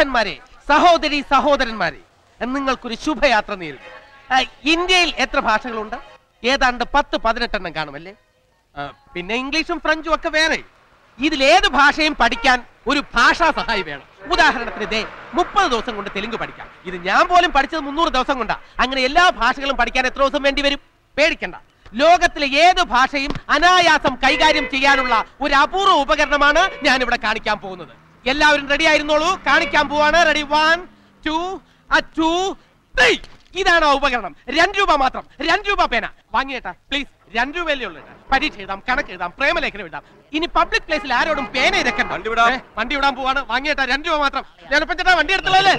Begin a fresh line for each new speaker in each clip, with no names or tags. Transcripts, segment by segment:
അച്ഛന്മാരെ സഹോദരി സഹോദരന്മാരെ നിങ്ങൾക്കൊരു ശുഭയാത്ര നേരിടും ഇന്ത്യയിൽ എത്ര ഭാഷകളുണ്ട്? ഏതാണ്ട് പത്ത് പതിനെട്ടെണ്ണം കാണുമല്ലേ? പിന്നെ ഇംഗ്ലീഷും ഫ്രഞ്ചും ഒക്കെ വേറെ. ഇതിലേത് ഭാഷയും പഠിക്കാൻ ഒരു ഭാഷാ സഹായി വേണം. ഉദാഹരണത്തിന് ഇതേ മുപ്പത് ദിവസം കൊണ്ട് തെലുങ്ക് പഠിക്കാം. ഇത് ഞാൻ പോലും പഠിച്ചത് മുന്നൂറ് ദിവസം കൊണ്ടാ. അങ്ങനെ എല്ലാ ഭാഷകളും പഠിക്കാൻ എത്ര ദിവസം വേണ്ടി വരും? പേടിക്കണ്ട. ലോകത്തിലെ ഏത് ഭാഷയും അനായാസം കൈകാര്യം ചെയ്യാനുള്ള ഒരു അപൂർവ ഉപകരണമാണ് ഞാൻ ഇവിടെ കാണിക്കാൻ പോകുന്നത്. എല്ലാവരും റെഡി ആയിരുന്നോളൂ. കാണിക്കാൻ പോവാണ്. Ready one two two three ഇതാണ് ആ ഉപകരണം. രണ്ട് രൂപ മാത്രം. രണ്ട് രൂപ പേന. വാങ്ങിയേട്ടാ പ്ലീസ് രണ്ട് രൂപയല്ലേ ഉള്ളു പരീക്ഷ എഴുതാം കണക്ക് എഴുതാം പ്രേമലേഖനം എഴുതാം. ഇനി പബ്ലിക് പ്ലേസിൽ ആരോടും പേന ഇരക്കണ്ട.
വണ്ടി വിടാം.
വണ്ടി വിടാൻ പോവാണ്. വാങ്ങിയേട്ടാ രണ്ട് രൂപ മാത്രം. ഞാനിപ്പോ ചേട്ടാ വണ്ടി എടുത്തല്ലേ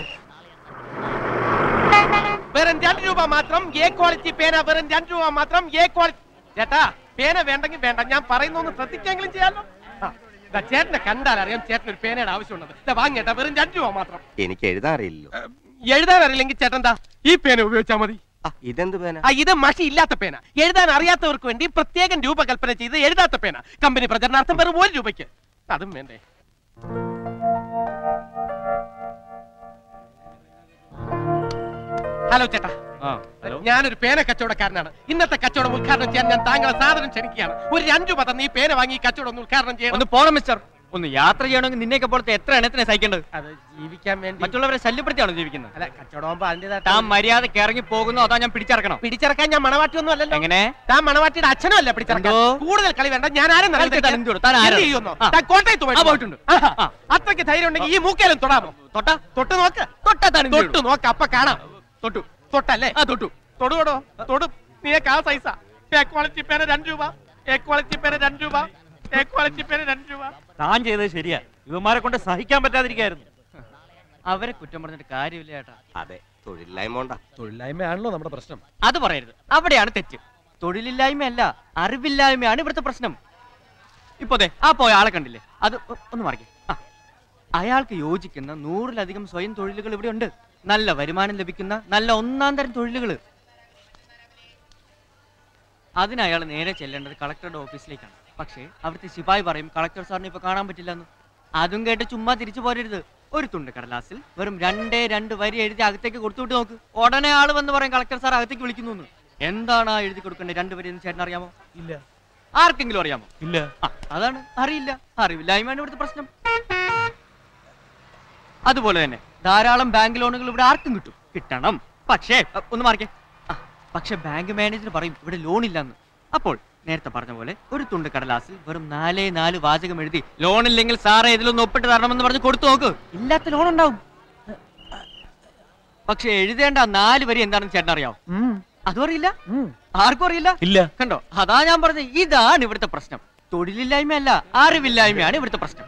വെറും രണ്ട് രൂപ മാത്രം. എ ക്വാളിറ്റി പേന വെറും രണ്ട് രൂപ മാത്രം. എ ക്വാളിറ്റി ചേട്ടാ പേന വേണ്ടെങ്കിൽ വേണ്ട. ഞാൻ പറയുന്നൊന്ന് ശ്രദ്ധിക്കെങ്കിലും ചെയ്യാമല്ലോ ആ, ദാ ചേട്ടനെ കണ്ടാൽ അറിയാം ചേട്ടൻ ഒരു പേനയുടെ ആവശ്യമുള്ളത്. വാങ്ങിയേട്ടാ വെറും രണ്ട് രൂപ മാത്രം.
എനിക്ക് എഴുതാൻ അറിയില്ലല്ലോ.
എഴുതാൻ അറിയില്ലെങ്കിൽ ചേട്ടൻ ഈ പേന ഉപയോഗിച്ചാൽ മതി.
ഇതെന്ത് പേന?
ഇത് മഷി ഇല്ലാത്ത പേന. എഴുതാൻ അറിയാത്തവർക്ക് വേണ്ടി പ്രത്യേകം രൂപകൽപ്പന ചെയ്ത് എഴുതാത്ത പേന. കമ്പനി പ്രചരണാർത്ഥം വെറും ഒരു രൂപയ്ക്ക്. അതും വേണ്ടേ. ഹലോ ചേട്ടാ. ഞാനൊരു പേന കച്ചവടക്കാരനാണ്. ഇന്നത്തെ കച്ചവടം ഉദ്ഘാടനം ചെയ്യാൻ ഞാൻ താങ്കളെ സാധനം ക്ഷണിക്കുകയാണ്. ഒരു അഞ്ചു പദം നീ പേന വാങ്ങി കച്ചവടം ഒന്ന് ഉദ്ഘാടനം ചെയ്യണം.
ഒന്ന് പോണം മിസ്റ്റർ. ഒന്ന് യാത്ര ചെയ്യണമെങ്കിൽ നിന്നെയൊക്കെ പോലത്തെ എത്ര എണ്ണത്തിനെ സഹിക്കേണ്ടത്?
അത് ജീവിക്കാൻ വേണ്ടി.
മറ്റുള്ളവരെ ശല്യപ്പെടുത്തിയാണോ ജീവിക്കുന്നത്?
അല്ല കച്ചവടമാകുമ്പോ അതിന്റേതായിട്ട്
താൻ മര്യാദയ്ക്ക് ഇറങ്ങി പോകുന്നോ അതാ ഞാൻ പിടിച്ചിറക്കണം?
പിടിച്ചിറക്കാൻ ഞാൻ മണവാട്ടി ഒന്നും അല്ലല്ലോ.
എങ്ങനെ?
താൻ മണവാട്ടിയുടെ അച്ഛനും അല്ല പിടിച്ചിറക്കാൻ.
എന്തോ?
കൂടുതൽ കളി വേണ്ട. ഞാൻ ആരും
കളിക്ക് താൻ എന്ത് ചെയ്തു? താൻ ആരാ? ആ.
കോട്ടയത്ത്
ആ, പോയിട്ടുണ്ട്.
ആഹാ.
ആ.
അത്രയ്ക്ക് ധൈര്യം ഉണ്ടെങ്കിൽ ഈ മൂക്കേലും തൊടാമോ?
തൊട്ടാ?
തൊട്ട് നോക്ക്.
തൊട്ടാ താൻ എന്ത്
തൊട്ട് നോക്ക്. അപ്പൊ കാണാം.
തൊട്ടു.
തൊട്ടല്ലേ?
ആ തൊട്ടു.
തൊടുകടോ തൊടും. നീ ആ സൈസാ? ക്വാളിറ്റി പേന രണ്ട് രൂപ. എ ക്വാളിറ്റി പേന രണ്ട് രൂപ. എ ക്വാളിറ്റി പേന രണ്ട് രൂപ.
താൻ ചെയ്തത് ശരിയാ. ഇവന്മാരെ കൊണ്ട് സഹിക്കാൻ പറ്റാതിരിക്കായിരുന്നു.
അവരെ കുറ്റം പറഞ്ഞിട്ട് കാര്യമില്ല ചേട്ടാ
അതെ തൊഴിലില്ലായ്മ കൊണ്ടാ.
തൊഴിലില്ലായ്മയാണല്ലോ നമ്മുടെ പ്രശ്നം.
അത് പറയരുത്. അവിടെയാണ് തെറ്റ്. തൊഴിലില്ലായ്മയല്ല അറിവില്ലായ്മയാണ് ഇവിടുത്തെ പ്രശ്നം. ഇപ്പൊ ദേ ആ പോയ ആളെ കണ്ടില്ലേ? അത് ഒ- ഒന്ന് മറിക്കേ. ആ അയാൾക്ക് യോജിക്കുന്ന നൂറിലധികം സ്വയം തൊഴിലുകൾ ഇവിടെ ഉണ്ട്. നല്ല വരുമാനം ലഭിക്കുന്ന നല്ല ഒന്നാം തരം തൊഴിലുകൾ അതിന് അയാൾ നേരെ ചെല്ലേണ്ടത് കളക്ടറുടെ ഓഫീസിലേക്കാണ്. പക്ഷേ അവിടുത്തെ ശിപായി പറയും കളക്ടർ സാറിനെ ഇപ്പൊ കാണാൻ പറ്റില്ലെന്ന്. അതും കേട്ട് ചുമ്മാ തിരിച്ചു പോരരുത്. ഒരു തുണ്ട് കടലാസിൽ വെറും രണ്ടേ രണ്ട് വരി എഴുതി അകത്തേക്ക് കൊടുത്തുവിട്ട് നോക്ക്. ഉടനെ ആൾ വന്ന് പറയും കളക്ടർ സാർ അകത്തേക്ക് വിളിക്കുന്നു എന്താണ് ആ എഴുതി കൊടുക്കേണ്ടത് രണ്ട് വരി എന്ന് ചേട്ടൻ അറിയാമോ?
ഇല്ല.
ആർക്കെങ്കിലും അറിയാമോ?
ഇല്ല.
അതാണ് അറിയില്ല. അറിവില്ലായ്മയാണ് ഇവിടുത്തെ പ്രശ്നം. അതുപോലെ തന്നെ ധാരാളം ബാങ്ക് ലോണുകൾ ഇവിടെ ആർക്കും കിട്ടും. കിട്ടണം. പക്ഷേ ഒന്ന് മാറിക്കേ. പക്ഷെ ബാങ്ക് മാനേജർ പറയും ഇവിടെ ലോൺ ഇല്ലെന്ന് അപ്പോൾ നേരത്തെ പറഞ്ഞ പോലെ ഒരു തുണ്ട് കടലാസിൽ വെറും നാലേ നാല് വാചകം എഴുതി ലോൺ ഇല്ലെങ്കിൽ സാറേ ഇതിലൊന്ന് ഒപ്പിട്ട് തരണമെന്ന് പറഞ്ഞ് കൊടുത്തു നോക്ക്. ഇല്ലാത്ത ലോൺ ഉണ്ടാവും പക്ഷെ എഴുതേണ്ട നാല് വരി എന്താണെന്ന് ചേട്ടൻ അറിയാവോ? അതും അറിയില്ല? ആർക്കും അറിയില്ല?
ഇല്ല.
കണ്ടോ? അതാ ഞാൻ പറഞ്ഞത്. ഇതാണ് ഇവിടുത്തെ പ്രശ്നം. തൊഴിലില്ലായ്മയല്ല അറിവില്ലായ്മയാണ് ഇവിടുത്തെ പ്രശ്നം.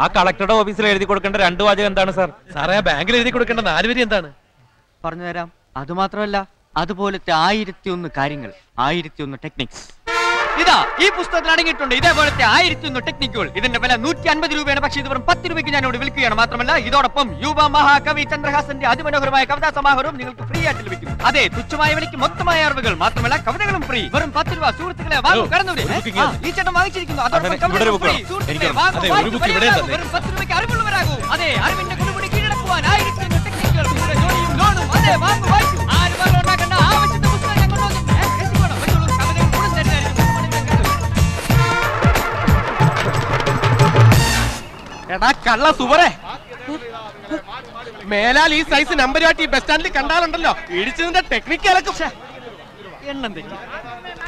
ആ,
കളക്ടറുടെ ഓഫീസിൽ എഴുതി കൊടുക്കേണ്ട രണ്ട് വാചകം എന്താണ് സാർ?
സാറേ ആ ബാങ്കിൽ എഴുതി കൊടുക്കേണ്ട നാല് വരി എന്താണ്?
പറഞ്ഞുതരാം. അതുമാത്രമല്ല അത് മാത്രമല്ല അതുപോലത്തെ ആയിരത്തി ഒന്ന് കാര്യങ്ങൾ ആയിരത്തി ഒന്ന് ടെക്നിക്സ് ഇതാ ഈ പുസ്തകത്തിൽ അടങ്ങിയിട്ടുണ്ട്. ഇതേപോലത്തെ ആയിരത്തി ഒന്ന് ടെക്നിക്കുകൾ ഇതിന്റെ വില നൂറ്റി അൻപത് രൂപയാണ്. പക്ഷേ ഇത് വെറും പത്ത് രൂപയ്ക്ക് ഞാൻ ഇവിടെ വിൽക്കുകയാണ്. മാത്രമല്ല ഇതോടൊപ്പം യുവ മഹാകവി ചന്ദ്രഹാസന്റെ അതിമനോഹരമായ കവിതാ സമാഹാരവും നിങ്ങൾക്ക് ഫ്രീ ആയിട്ട് ലഭിക്കും. അതെ തുച്ഛമായ വിലയ്ക്ക് മൊത്തമായ അറിവുകൾ. മാത്രമല്ല കവിതകളും ഫ്രീ വെറും പത്ത് രൂപ. സുഹൃത്തുക്കളെ വാങ്ങൂ ഈ ചേട്ടൻ വാങ്ങിച്ചിരിക്കുന്നു. അതോടൊപ്പം കവിതകളും സുഹൃത്തുക്കളെ, വാങ്ങൂ. വെറും പത്ത് രൂപയ്ക്ക് അറിവുള്ളവരാകൂ. അതെ അറിവിന്റെ കൊടുമുടി കീഴടക്കുവാൻ ആയിരത്തി ടെക്നിക്കുകൾ ജോലിയും ലോണും. അതെ വാങ്ങൂ വായിക്കൂ
എടാ കള്ള സുവറേ മേലാൽ ഈ സൈസ് നമ്പർ ഈ ബസ് സ്റ്റാൻഡിൽ കണ്ടാലുണ്ടല്ലോ ഇടിച്ചതിന്റെ ടെക്നിക്ക് അലക്കും
എണ്ണം തെറ്റി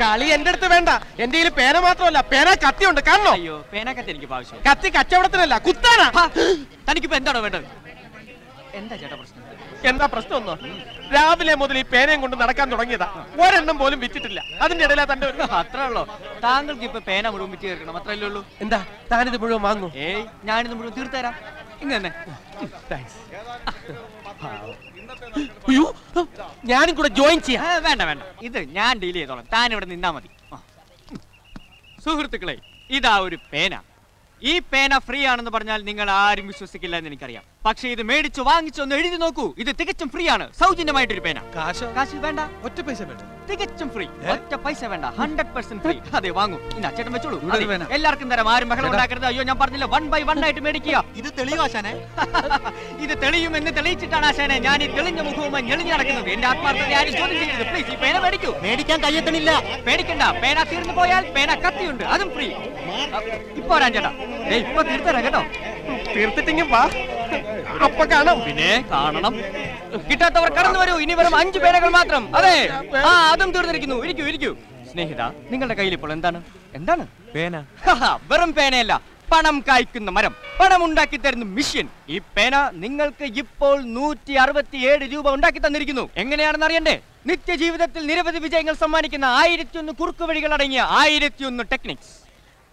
കളി എന്റെ അടുത്ത് വേണ്ട. എന്റെ കയ്യിൽ പേന മാത്രമല്ല പേന കത്തി ഉണ്ട് കാണണോ
അയ്യോ പേന കത്തി എനിക്ക് ആവശ്യം
കത്തി കച്ചവടത്തിനല്ല കുത്താനാ.
തനിക്കിപ്പോ എന്താണോ വേണ്ടത്? എന്താ ചേട്ടാ പ്രശ്നം?
എന്താ പ്രശ്നം ഒന്നോ രാവിലെ മുതൽ ഈ പേനയും കൊണ്ട് നടക്കാൻ തുടങ്ങിയതാ. ഒരെണ്ണം പോലും വിറ്റിട്ടില്ല. അതിന്റെ ഇടയിലാ തന്റെ ഒരു
അത്രേ ഉള്ളൂ? താങ്കൾക്ക് ഇപ്പൊ പേന മുഴുവൻ വിറ്റ് തീർക്കണം. അത്രയല്ലേ ഉള്ളൂ?
എന്താ? താനിത് മുഴുവൻ വാങ്ങൂ.
ഏയ് ഞാനിത് മുഴുവൻ തീർത്തരാം ഇങ്ങനെ
അയ്യോ ഞാനും കൂടെ ജോയിൻ ചെയ്യാം.
വേണ്ട വേണ്ട. ഇത് ഞാൻ ഡീൽ ചെയ്തോളാം. താൻ ഇവിടെ നിന്നാ മതി. സുഹൃത്തുക്കളെ ഇതാ ഒരു പേന. ഈ പേന ഫ്രീ ആണെന്ന് പറഞ്ഞാൽ നിങ്ങൾ ആരും വിശ്വസിക്കില്ല എന്ന് എനിക്കറിയാം. പക്ഷേ ഇത് മേടിച്ചു വാങ്ങിച്ചൊന്ന് എഴുതി നോക്കൂ. ഇത് തികച്ചും ഫ്രീ ആണ് സൗജന്യമായിട്ടൊരു പേന.
കാശോ?
കാശ് വേണ്ട.
ഒറ്റ പൈസ വേണ്ട.
തികച്ചും ഫ്രീ. ഒറ്റ പൈസ വേണ്ട. Hundred percent free. അതെ വാങ്ങൂ. ചേട്ടൻ വെച്ചോളൂ. അതെ, എല്ലാവർക്കും തരാം. ആരും ബഹളം ഉണ്ടാക്കരുത്. അയ്യോ ഞാൻ പറഞ്ഞില്ല വൺ ബൈ വൺ ആയിട്ട് മേടിക്കുക. ഇത് തെളിയോ ആശാനെ? ഇത് തെളിയും തെളിയുമെന്ന് തെളിയിച്ചിട്ടാണ് ആശാനെ ഞാൻ ഈ തെളിഞ്ഞ മുഖവുമായി ഞെളിഞ്ഞ് നടക്കുന്നത്. എന്റെ ആത്മാർത്ഥത ആരും ചോദ്യം ചെയ്യരുത്. പ്ലീസ് ഈ പേന മേടിക്കൂ. മേടിക്കാൻ കയ്യെത്തണില്ല പേടിക്കണ്ട. പേന തീർന്നു പോയാൽ പേന കത്തിയുണ്ട്. അതും ഫ്രീ. ഇപ്പൊ വരാൻ ചേട്ടാ. ദേ, ഇപ്പൊ തീർത്തരാം കേട്ടോ.
തീർത്തിട്ടെങ്കിൽ വാ. അപ്പൊ കാണാം.
പിന്നെ കാണണം. കിട്ടാത്തവർ കടന്നു വരൂ. ഇനി വരും അഞ്ചു പേരകൾ മാത്രം. അതെ. ആ അതും തീർന്നിരിക്കുന്നു. ഇരിക്കൂ ഇരിക്കൂ. സ്നേഹിത നിങ്ങളുടെ കയ്യിൽ ഇപ്പോൾ എന്താണ്? എന്താണ്?
പേന.
വെറും പേനയല്ല. പണം കായ്ക്കുന്ന മരം. പണം ഉണ്ടാക്കി തരുന്ന മിഷ്യൻ. ഈ പേന നിങ്ങൾക്ക് ഇപ്പോൾ നൂറ്റി അറുപത്തിയേഴ് രൂപ ഉണ്ടാക്കി തന്നിരിക്കുന്നു. എങ്ങനെയാണെന്ന് അറിയണ്ടേ? നിത്യജീവിതത്തിൽ നിരവധി വിജയങ്ങൾ സമ്മാനിക്കുന്ന ആയിരത്തി ഒന്ന് കുറുക്കുവഴികൾ അടങ്ങിയ ആയിരത്തി ഒന്ന് ടെക്നിക്സ്.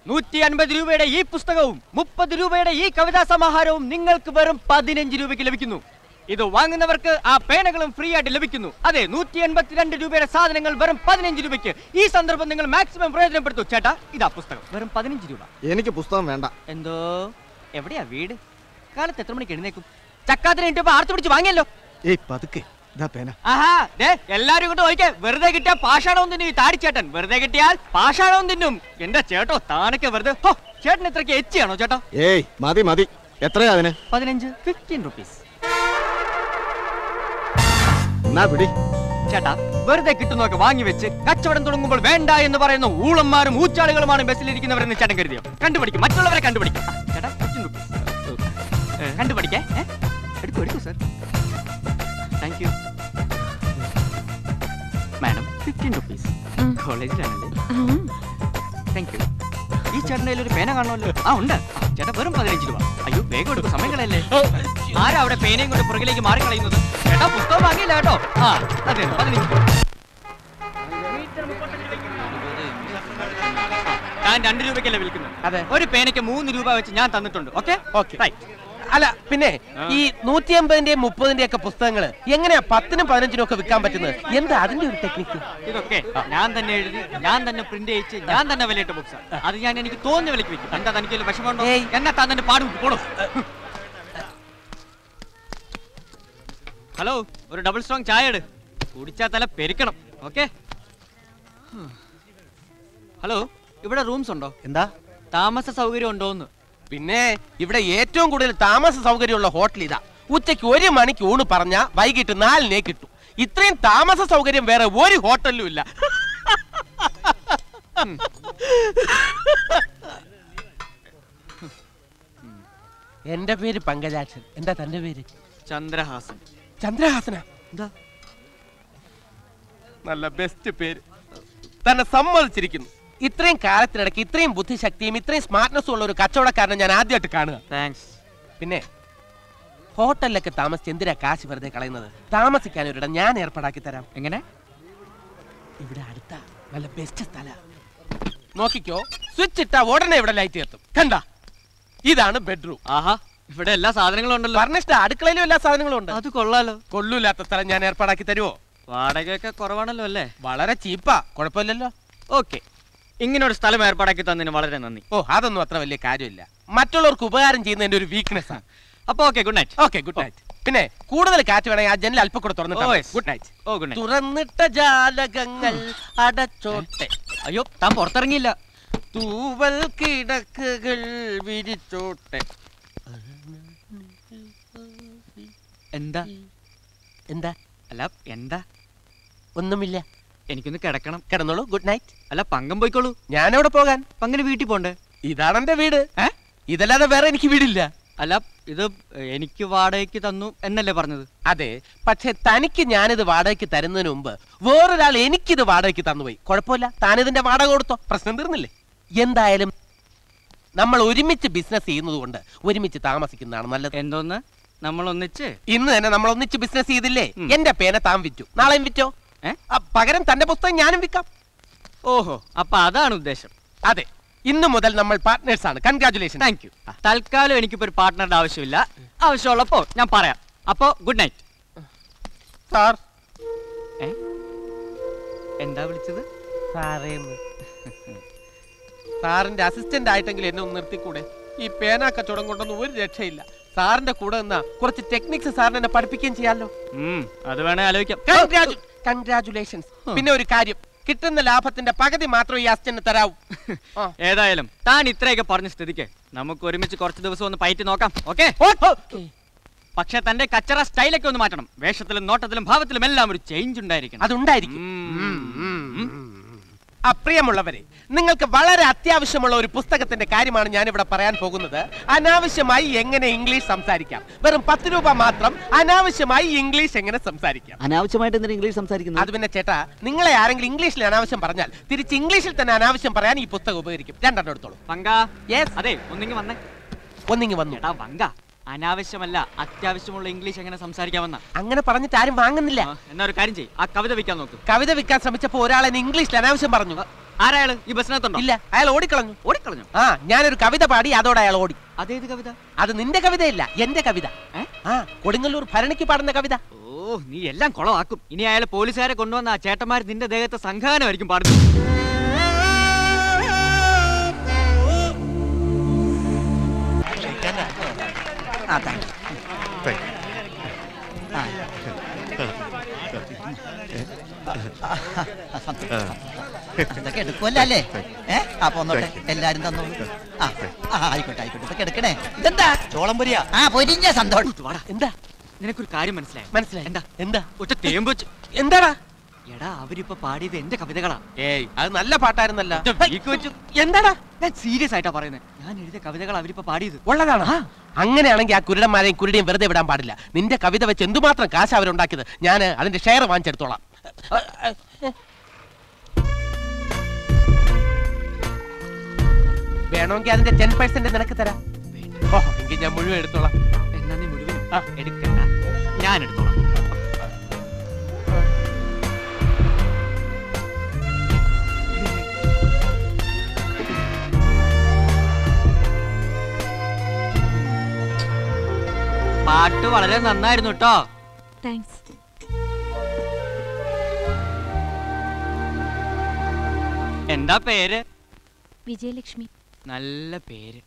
നൂറ്റി അൻപത് രൂപയുടെ ഈ പുസ്തകവും മുപ്പത് രൂപയുടെ ഈ കവിതാ സമാഹാരവും നിങ്ങൾക്ക് വെറും പതിനഞ്ച് രൂപയ്ക്ക് ലഭിക്കുന്നു. ഇത് വാങ്ങുന്നവർക്ക് ആ പേനകളും ഫ്രീ ആയിട്ട് ലഭിക്കുന്നു. അതെ നൂറ്റി എൺപത്തിരണ്ട് രൂപയുടെ സാധനങ്ങൾ വെറും പതിനഞ്ച് രൂപയ്ക്ക്. ഈ സന്ദർഭം നിങ്ങൾ മാക്സിമം പ്രയോജനപ്പെടുത്തു. ചേട്ടാ ഇതാ പുസ്തകം. വെറും പതിനഞ്ച് രൂപ.
എനിക്ക് പുസ്തകം വേണ്ട.
എന്തോ? എവിടെയാ വീട്? കാലത്ത് എത്ര മണിക്ക് എഴുന്നേക്കും ചക്കാത്തിന് ഇട്ടിപ്പോ ആർത്ത് പിടിച്ച് വാങ്ങിയല്ലോ.
ഏയ് പതുക്കെ.
എല്ലാരും ഇങ്ങോട്ട് നോക്കിയേ വെറുതെ കിട്ടിയ പാഷാണവും തിന്നും ഈ താടിച്ചേട്ടൻ. വെറുതെ കിട്ടിയാൽ പാഷാണവും തിന്നും. എന്റെ ചേട്ടോ താനൊക്കെ വെറുതെ ഹോ ചേട്ടൻ ഇത്രക്ക് എച്ചിയാണോ ചേട്ടാ?
ഏയ് മതി മതി. എത്രയാ അതിന്?
പതിനഞ്ച് ഫിഫ്റ്റീൻ റുപ്പീസ്
എന്നാ പിടി.
ചേട്ടാ വെറുതെ കിട്ടുന്നൊക്കെ വാങ്ങി വെച്ച് കച്ചവടം തുടങ്ങുമ്പോൾ വേണ്ട എന്ന് പറയുന്ന ഊളന്മാരും ഊച്ചാളികളുമാണ് ബസ്സിലിരിക്കുന്നവരെന്ന് ചേട്ടൻ കരുതിയോ? കണ്ടുപിടിക്കും. മറ്റുള്ളവരെ കണ്ടുപിടിക്കും. ചേട്ടാ ഫിഫ്റ്റീൻ റുപ്പീസ് കണ്ടുപിടിക്കേ? എടുക്കൂ എടുക്കൂ sir thank you. Madam fifteen rupees കോളേജിലാണല്ലേ? Thank you ഈ ചേട്ടന്റെ ഒരു പേന കാണുമല്ലോ? ആ ഉണ്ട്. ചേട്ടൻ ചേട്ടാ വെറും പതിനഞ്ച് രൂപ. അയ്യോ വേഗം എടുക്കും സമയം കളയല്ലേ ആരാ അവിടെ പേനയും കൊണ്ട് പുറകിലേക്ക് മാറി കളയുന്നത് ചേട്ടാ പുസ്തകം വാങ്ങിയില്ല കേട്ടോ. ആ അതെ പതിനഞ്ച് രൂപ. ഞാൻ രണ്ട് രൂപയ്ക്കല്ലേ വിൽക്കുന്നത്.
അതെ.
ഒരു പേനയ്ക്ക് മൂന്ന് രൂപ വെച്ച് ഞാൻ തന്നിട്ടുണ്ട്. ഓക്കെ?
ഓക്കെ. അല്ല പിന്നെ ഈ നൂറ്റി അമ്പതിന്റെയും മുപ്പതിന്റെ ഒക്കെ പുസ്തകങ്ങൾ എങ്ങനെയാ പത്തിനും പതിനഞ്ചിനും ഒക്കെ വിൽക്കാൻ പറ്റുന്നത്? എന്താ അതിന്റെ ഒരു ടെക്നിക്ക്
ഇതൊക്കെ ഞാൻ തന്നെ എഴുതി ഞാൻ തന്നെ പ്രിന്റ് അയച്ച് ഞാൻ തന്നെ വിലയിട്ട ബുക്സ് അത് ഞാൻ എനിക്ക് തോന്നിയ വിലക്ക് വെക്കും എന്താ തനിക്ക് വിഷമമുണ്ടോ? എന്നെ താൻ തന്നെ പാടും. പോടോ. ഹലോ ഒരു ഡബിൾ സ്ട്രോങ് ചായ എടു കുടിച്ചാ തല പെരുക്കണം. ഓക്കെ? ഹലോ ഇവിടെ റൂംസ് ഉണ്ടോ?
എന്താ?
താമസ സൗകര്യം ഉണ്ടോന്ന്?
പിന്നെ ഇവിടെ ഏറ്റവും കൂടുതൽ താമസ സൗകര്യമുള്ള ഹോട്ടൽ ഇതാ. ഉച്ചയ്ക്ക് ഒരു മണിക്ക് ഊണ് പറഞ്ഞ വൈകിട്ട് നാലിനേ കിട്ടും. ഇത്രയും താമസ സൗകര്യം വേറെ ഒരു ഹോട്ടലിലും ഇല്ല. എന്റെ പേര് പങ്കജാക്ഷൻ. എന്താ തന്റെ പേര്?
ചന്ദ്രഹാസൻ.
ചന്ദ്രഹാസന?
എന്താ?
നല്ല ബെസ്റ്റ് പേര്. തന്നെ സമ്മതിച്ചിരിക്കുന്നു. ഇത്രയും കാലത്തിനിടയ്ക്ക് ഇത്രയും ബുദ്ധിശക്തിയും ഇത്രയും സ്മാർട്ട്നെസ്സും ഉള്ള ഒരു കച്ചവടക്കാരനെ ഞാൻ ആദ്യമായിട്ട് കാണുക.
താങ്ക്സ്
പിന്നെ ഹോട്ടലിലൊക്കെ താമസിച്ച് എന്തിനാ കാശ് വെറുതെ കളയുന്നത്? താമസിക്കാൻ ഒരിടം ഞാൻ ഏർപ്പാടാക്കി തരാം.
എങ്ങനെ?
ഇവിടെ അടുത്ത നല്ല ബെസ്റ്റ് സ്ഥല. നോക്കിക്കോ സ്വിച്ച് ഇട്ടാ ഉടനെ ഇവിടെ ലൈറ്റ് എത്തും. കണ്ട? ഇതാണ് ബെഡ്റൂം
ആഹാ ഇവിടെ എല്ലാ സാധനങ്ങളും ഉണ്ടല്ലോ.
ഫർണിഷ്ഡ് അടുക്കളയിലും എല്ലാ സാധനങ്ങളും ഉണ്ട്.
അത് കൊള്ളാലോ.
കൊള്ളൂല്ലാത്ത സ്ഥലം ഞാൻ ഏർപ്പാടാക്കി തരുമോ
വാടകയൊക്കെ കുറവാണല്ലോ അല്ലേ?
വളരെ ചീപ്പാ കുഴപ്പമില്ലല്ലോ.
ഓക്കെ ഇങ്ങനെ ഒരു സ്ഥലം ഏർപ്പാടാക്കി തന്നതിന് വളരെ നന്ദി.
ഓ അതൊന്നും അത്ര വലിയ കാര്യമില്ല. മറ്റുള്ളവർക്ക് ഉപകാരം ചെയ്യുന്നതിന്റെ ഒരു വീക്ക്നെസ് ആണ്
അപ്പൊ okay good night
okay good night പിന്നെ കൂടുതൽ കാറ്റ് വേണമെങ്കിൽ ആ ജനൽ അല്പം കൂടെ തുറന്നിട്ട് ഗുഡ് നൈറ്റ്
ഓ ഗുഡ് നൈറ്റ്
തുറന്നിട്ട ജാലകങ്ങൾ അടച്ചോട്ടെ.
അയ്യോ താൻ പുറത്തിറങ്ങിയില്ല.
തൂവൽ കിടക്കുകൾ വിരിച്ചോട്ടെ.
എന്താ?
എന്താ?
അല്ല എന്താ?
ഒന്നുമില്ല.
എനിക്കൊന്ന് കിടക്കണം.
കിടന്നോളൂ. ഗുഡ് നൈറ്റ്
അല്ല പങ്കം പോയിക്കോളൂ.
എവിടെ പോകാൻ?
പങ്കിന് വീട്ടിൽ പോണ്ടേ?
ഇതാണ് എന്റെ വീട്.
ഏ?
ഇതല്ലാതെ വേറെ എനിക്ക് വീടില്ല.
അല്ല ഇത് എനിക്ക് വാടകയ്ക്ക് തന്നു എന്നല്ലേ പറഞ്ഞത്?
അതെ പക്ഷെ തനിക്ക് ഞാനിത് വാടകയ്ക്ക് തരുന്നതിന് മുമ്പ് വേറൊരാൾ എനിക്കിത് വാടകയ്ക്ക് തന്നുപോയി. കുഴപ്പമില്ല. താനിതിന്റെ വാടക കൊടുത്തോ? പ്രശ്നം തീർന്നില്ലേ? എന്തായാലും നമ്മൾ ഒരുമിച്ച് ബിസിനസ് ചെയ്യുന്നത് കൊണ്ട് ഒരുമിച്ച് താമസിക്കുന്നതാണ് നല്ലത്.
എന്തോന്ന്? നമ്മൾ ഒന്നിച്ച്
ഇന്ന് തന്നെ നമ്മൾ ഒന്നിച്ച് ബിസിനസ് ചെയ്തില്ലേ?
ഉം.
എന്റെ പേന താൻ വിറ്റു. നാളെയും വിറ്റോ? പകരം തന്റെ പുസ്തകം ഞാനും വിൽക്കാം.
ഓഹോ അപ്പൊ അതാണ് ഉദ്ദേശം.
അതെ ഇന്ന് മുതൽ നമ്മൾ പാർട്ട്നേഴ്സ് ആണ്. കൺഗ്രാചുലേഷൻ
താങ്ക് യു തൽക്കാലം എനിക്കിപ്പോ ഒരു പാർട്ട്ണറുടെ ആവശ്യമില്ല. ആവശ്യമുള്ളപ്പോ ഞാൻ പറയാം. അപ്പോ ഗുഡ് നൈറ്റ്
സാർ
എന്താ വിളിച്ചത്?
സാറേന്ന് സാറിന്റെ അസിസ്റ്റന്റ് ആയിട്ടെങ്കിലും എന്നെ ഒന്ന് നിർത്തിക്കൂടെ? ഈ പേന കച്ചവടം കൊണ്ടൊന്നും ഒരു രക്ഷയില്ല. സാറിന്റെ കൂടെ നിന്നാ കുറച്ച് ടെക്നിക്സ് സാറിന് എന്നെ പഠിപ്പിക്കുകയും
ചെയ്യാമല്ലോ അത് വേണേ ആലോചിക്കാം.
കൺഗ്രാചുലേഷൻസ് പിന്നെ ഒരു കാര്യം. കിട്ടുന്ന ലാഭത്തിന്റെ പകുതി മാത്രം ഈ അസിസ്റ്റന്റ് തരാവൂ.
ഏതായാലും താൻ ഇത്രയൊക്കെ പറഞ്ഞ സ്ഥിതിക്ക് നമുക്ക് ഒരുമിച്ച് കുറച്ച് ദിവസം ഒന്ന് പയറ്റി നോക്കാം. ഓക്കെ? പക്ഷെ തന്റെ കച്ചറ സ്റ്റൈലൊക്കെ ഒന്ന് മാറ്റണം. വേഷത്തിലും നോട്ടത്തിലും ഭാവത്തിലും എല്ലാം ഒരു ചേഞ്ച് ഉണ്ടായിരിക്കണം.
അതുണ്ടായിരിക്കും. അപ്രിയമുള്ളവരെ നിങ്ങൾക്ക് വളരെ അത്യാവശ്യമുള്ള ഒരു പുസ്തകത്തിന്റെ കാര്യമാണ് ഞാനിവിടെ ഇവിടെ പറയാൻ പോകുന്നത്. അനാവശ്യമായി എങ്ങനെ ഇംഗ്ലീഷ് സംസാരിക്കാം? വെറും പത്ത് രൂപ മാത്രം അനാവശ്യമായി ഇംഗ്ലീഷ് എങ്ങനെ സംസാരിക്കാം?
അനാവശ്യമായിട്ട് എന്തിനാ ഇംഗ്ലീഷ് സംസാരിക്കുന്നത്?
അത് പിന്നെ ചേട്ടാ നിങ്ങളെ ആരെങ്കിലും ഇംഗ്ലീഷിൽ അനാവശ്യം പറഞ്ഞാൽ തിരിച്ച് ഇംഗ്ലീഷിൽ തന്നെ അനാവശ്യം പറയാൻ ഈ പുസ്തകം ഉപകരിക്കും. രണ്ടെണ്ണം എടുത്തോളൂ.
വങ്ക.
യെസ്
അതെ ഒന്നിങ്ങി വന്നേ.
ഒന്നിങ്ങി വന്നു.
അനാവശ്യമല്ല അത്യാവശ്യമുള്ള ഇംഗ്ലീഷ് എങ്ങനെ സംസാരിക്കാമെന്ന?
അങ്ങനെ പറഞ്ഞിട്ട് ആരും വാങ്ങുന്നില്ല.
എന്നാ ഒരു കാര്യം ചെയ്യ്. ആ കവിത വിൽക്കാൻ നോക്ക്.
കവിത വിൽക്കാൻ ശ്രമിച്ചപ്പോ ഒരാൾ എന്നെ ഇംഗ്ലീഷിൽ അനാവശ്യം പറഞ്ഞു.
ആരായാൾ ഈ ബസ്സിനകത്തുണ്ടോ?
ഇല്ല അയാൾ ഓടിക്കളഞ്ഞു.
ഓടിക്കളഞ്ഞു?
ആ ഞാനൊരു കവിത പാടി അതോടെ അയാൾ ഓടി.
അതേത് കവിത?
അത് നിന്റെ കവിതയല്ല എന്റെ കവിത. ആ കൊടുങ്ങല്ലൂർ ഭരണിക്ക് പാടുന്ന കവിത.
ഓ നീ എല്ലാം കുളമാക്കും. ഇനി അയാൾ പോലീസുകാരെ കൊണ്ടുവന്ന ആ ചേട്ടന്മാർ നിന്റെ ദേഹത്തെ സംഘാനമായിരിക്കും പാടുന്നത്.
ഇതൊക്കെ എടുക്കുമല്ലേ അല്ലേ? ഏ? അപ്പൊ ഒന്നോട്ടെ എല്ലാരും തന്നോ. ആ ആ, ആയിക്കോട്ടെ ആയിക്കോട്ടെ. ഇതൊക്കെ എടുക്കണേ. ഇതെന്താ? ചോളം പൊരിയാ ആ പൊരിഞ്ഞ സന്തോഷം.
വാടാ
എന്താ?
നിനക്കൊരു കാര്യം മനസ്സിലായി?
മനസ്സിലായി.
എന്താ?
എന്താ?
ഒറ്റ തേമ്പ്
എന്താടാ?
എടാ അവരിപ്പൊ പാടിയത് എന്റെ കവിതകളാ.
ഏയ് അത് നല്ല പാട്ടായിരുന്നല്ല. എന്താടാ?
ഞാൻ സീരിയസ് ആയിട്ടാ പറയുന്നത് ഞാൻ എഴുതിയ കവിതകൾ അവരിപ്പൊ പാടിയത്.
ഉള്ളതാണ്. അങ്ങനെയാണെങ്കിൽ ആ കുരുടന്മാരെയും കുരുടിയും വെറുതെ വിടാൻ പാടില്ല. നിന്റെ കവിത വെച്ച് എന്തുമാത്രം കാശ് അവരുണ്ടാക്കിയത്? ഞാൻ അതിന്റെ ഷെയർ വാങ്ങിച്ചെടുത്തോളാം. വേണമെങ്കിൽ അതിന്റെ ടെൻ പെർസെന്റ് നിനക്ക് തരാം. ഓഹോ എങ്കിൽ ഞാൻ മുഴുവൻ എടുത്തോളാം.
എന്നാ നീ മുഴുവൻ
ആ.
എടുക്കണ്ട. ഞാൻ എടുത്തോളാം. പാട്ട് വളരെ നന്നായിരുന്നു കേട്ടോ
താങ്ക്സ്
എന്താ പേര്?
വിജയലക്ഷ്മി.
നല്ല പേര്.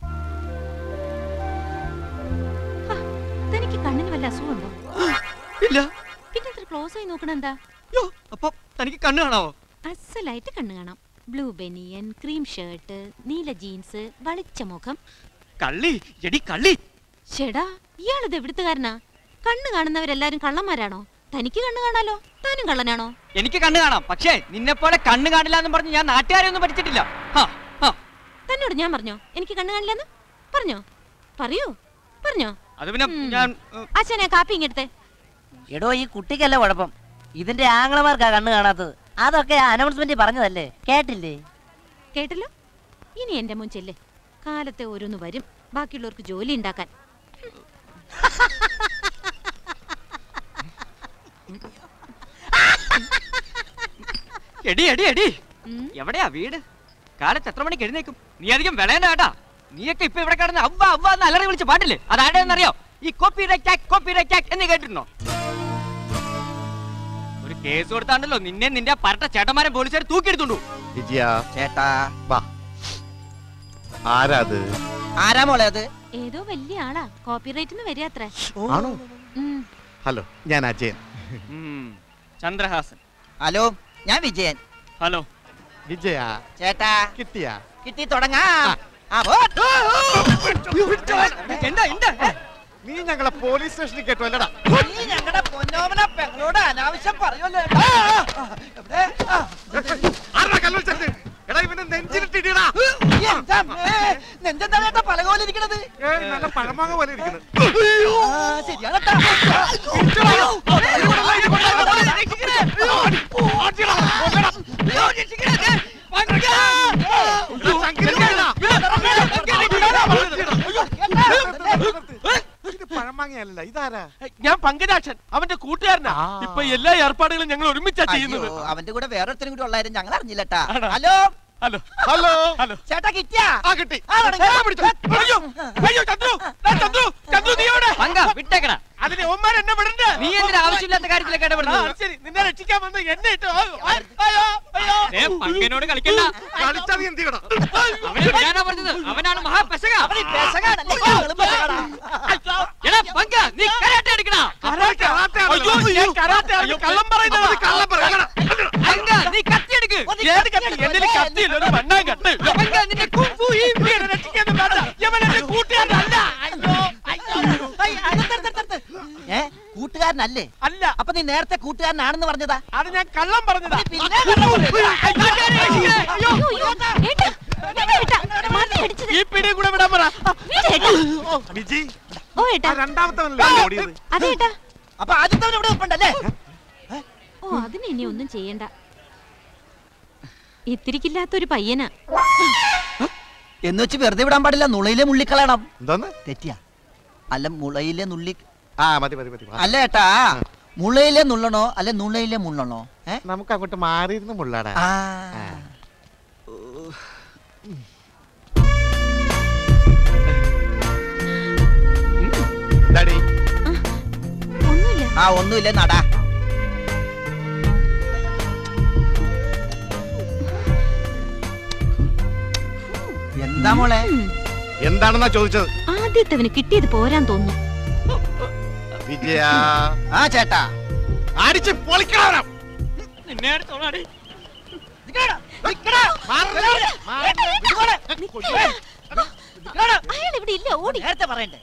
ഹാ, തനിക്ക് കണ്ണിന് വല്ല അസുഖമുണ്ടോ?
ഇല്ല.
പിന്നെ ഇത്ര ക്ലോസ് ആയി നോക്കണം എന്താ?
അപ്പൊ തനിക്ക് കണ്ണു കാണാവോ?
അസലായിട്ട് കണ്ണ് കാണാം. ബ്ലൂ ബെനിയൻ ക്രീം ഷർട്ട് നീല ജീൻസ് വളിച്ച മുഖം.
കള്ളി എടി കള്ളി.
ഷെടാ ഇയാളിത് എവിടുത്തുകാരനാ? കണ്ണു കാണുന്നവരെല്ലാരും കള്ളന്മാരാണോ? തനിക്ക് കണ്ണു കാണാലോ? താനും കള്ളനാണോ?
എനിക്ക് കണ്ണു കാണാം. പക്ഷേ നിന്നെ പോലെ കണ്ണു കാണില്ല എന്ന് പറഞ്ഞ് ഞാൻ നാട്ടുകാരെ ഒന്നും പഠിച്ചിട്ടില്ല.
തന്നോട് ഞാൻ പറഞ്ഞോ? എനിക്ക് കണ്ണു കാണില്ലെന്ന്? പറഞ്ഞോ? പറയൂ. പറഞ്ഞോ?
അത് പിന്നെ
ഉം.
ഞാൻ ഉം,
അച്ഛനെ കാപ്പി ഇങ്ങെടുത്തേ
എടോ ഈ കുട്ടിക്കല്ല കുഴപ്പം? ഇതിന്റെ ആംഗ്ലമാർക്കാ കണ്ണു കാണാത്തത്. അതൊക്കെ അനൗൺസ്മെന്റ് പറഞ്ഞതല്ലേ? കേട്ടില്ലേ?
കേട്ടല്ലോ? ഇനി എന്റെ മുൻ ചെല്ലേ കാലത്തെ ഓരോന്ന് വരും. ബാക്കിയുള്ളവർക്ക് ജോലി ഉണ്ടാക്കാൻ.
എടി എടി എടി. എവിടെയാ വീട്? കാലത്ത് എത്ര മണിക്ക് എഴുന്നേക്കും? നീ അധികം വിളയണ്ട കേട്ടാ. നീയൊക്കെ ഇപ്പൊ ഇവിടെ കിടന്ന് അവ്വ അവ്വ എന്ന് അലറി വിളിച്ച് പാട്ടില്ലേ? അതാടെന്നറിയോ ഈ കോപ്പി കോപ്പി എന്ന് കേട്ടിരുന്നോ ഒരു കേസ് കൊടുത്താണ്ടല്ലോ നിന്നെ നിന്റെ പരട്ട ചേട്ടന്മാരെ പോലീസുകാർ തൂക്കിയെടുത്തുണ്ടു.
ചേട്ടാ.
വാ. ആരാത്?
ആരാ മോളെ അത്
ഏതോ വലിയ ആളാ കോപ്പിറൈറ്റിന് വരിക അത്ര
ആണോ ഹലോ ഞാൻ അജയൻ
ചന്ദ്രഹാസൻ
ഹലോ ഞാൻ വിജയൻ
ഹലോ
വിജയ
ചേട്ടാ
കിട്ടിയ
കിട്ടി തുടങ്ങാ ആ, പോ.
എന്താ എന്താ
നീ ഞങ്ങളെ പോലീസ് സ്റ്റേഷനിൽ കേട്ടോ അല്ലടാ
നീ ഞങ്ങളുടെ പൊന്നോമന പെങ്ങളോട് അനാവശ്യം പറയുമല്ലോ
എടാ ഇവനെ നെഞ്ചിലിട്ടിടാ
നെഞ്ചെന്താ ചേട്ടാ പലകോലിരിക്കണത്
നല്ല പഴമാങ്ങ പോലെ
ശരിയാണ്
പഴമാങ്ങയല്ല ഇതാരാ?
ഞാൻ പങ്കജാക്ഷൻ അവന്റെ കൂട്ടുകാരനാ. ഇപ്പൊ എല്ലാ ഏർപ്പാടുകളും ഞങ്ങൾ ഒരുമിച്ചാ ചെയ്യുന്നത്.
അവന്റെ കൂടെ വേറൊരുത്തരും കൂടി ഉള്ളായിരുന്നു. ഞങ്ങൾ അറിഞ്ഞില്ലട്ടാ.
ആണോ?
ഹലോ?
ഹലോ.
ഹലോ?
ഹലോ.
ചേട്ടാ കിട്ടിയാ?
ആ കിട്ടി.
തുടങ്ങി.
അയ്യോ അയ്യോ ചന്ദ്രു. ദാ ചന്ദ്രു. ചന്ദ്രു നീ എവിടെ?
പങ്ക വിട്ടേക്കടാ.
അതിന് എന്നെ വിടണ്ട?
നീ എന്തിനാ ആവശ്യമില്ലാത്ത കാര്യത്തിലൊക്കെ
ആ,
ഇടപെടുന്നത്
ശരി. നിന്നെ രക്ഷിക്കാൻ വന്ന് എന്നെ ഇട്ടു ആ, ആ, അയ്യോ അയ്യോ
ഏ, പങ്കനോട് കളിക്കണ്ട.
കളിച്ചാ നീ എന്ത് ചെയ്യണം?
അവനെ വിടാനാ പറഞ്ഞത്. അവനാണ് മഹാപെശക.
പെശകാണല്ലേ? ഇയാൾ പെശകാടാ.
പങ്ക നീ കരാട്ടെ എടുക്കണ
കള്ളം പറയുന്നത്
പങ്ക നീ കത്തി എടുക്ക്.
ഏത് കത്തി? എന്റെ കത്തിയില്ല ഒരു മണ്ണാൻ കത്ത്.
പങ്ക നിന്റെ കുംഫു ഈ
ഇവനെ രക്ഷിക്കാനും വേണ്ട. ഇവൻ എന്റെ കൂട്ടുകാരനല്ല.
കൂട്ടുകാരനല്ലേ?
അല്ല.
അപ്പൊ നീ നേരത്തെ കൂട്ടുകാരനാണെന്ന് പറഞ്ഞതാ?
അത് ഞാൻ കള്ളം പറഞ്ഞതാ. ഈ പിടി കൂടെ വിടാൻ പറ.
ഓ
ആ
ഏട്ടാ
രണ്ടാമത്തെ ഓടിയത്
അതെ ഏട്ടാ.
അപ്പൊ ആദ്യത്തെ ഇവിടെ ഉണ്ടല്ലേ
ഓ അതിന് ഇനി ഒന്നും ചെയ്യണ്ട. ഇത്തിരിക്കില്ലാത്തൊരു പയ്യനാ.
എന്ന് വെച്ച് വെറുതെ വിടാൻ പാടില്ല. നുളയിലെ മുള്ളിക്കളയണം
എന്തോന്ന്?
തെറ്റിയാ. അല്ല മുളയിലെ നുള്ളി
ആ മതി മതി മതി.
അല്ല ഏട്ടാ. മുളയിലെ നുള്ളണോ? അല്ല നുളയിലെ മുള്ളണോ? ഏ?
നമുക്ക് അങ്ങോട്ട് മാറിയിരുന്നു മുള്ളാടാ.
ആ. ആ ഒന്നുമില്ല നടാ. എന്താ മോളെ?
എന്താണെന്നാ ചോദിച്ചത്?
ആദ്യത്തവന് കിട്ടിയത് പോരാൻ തോന്നുന്നു.
വിജയ.
ആ ചേട്ടാ.
അടിച്ച് പൊളിക്കണം
അയാൾ ഇവിടെ ഇല്ല ഓടി.
നേരത്തെ പറയണ്ടേ.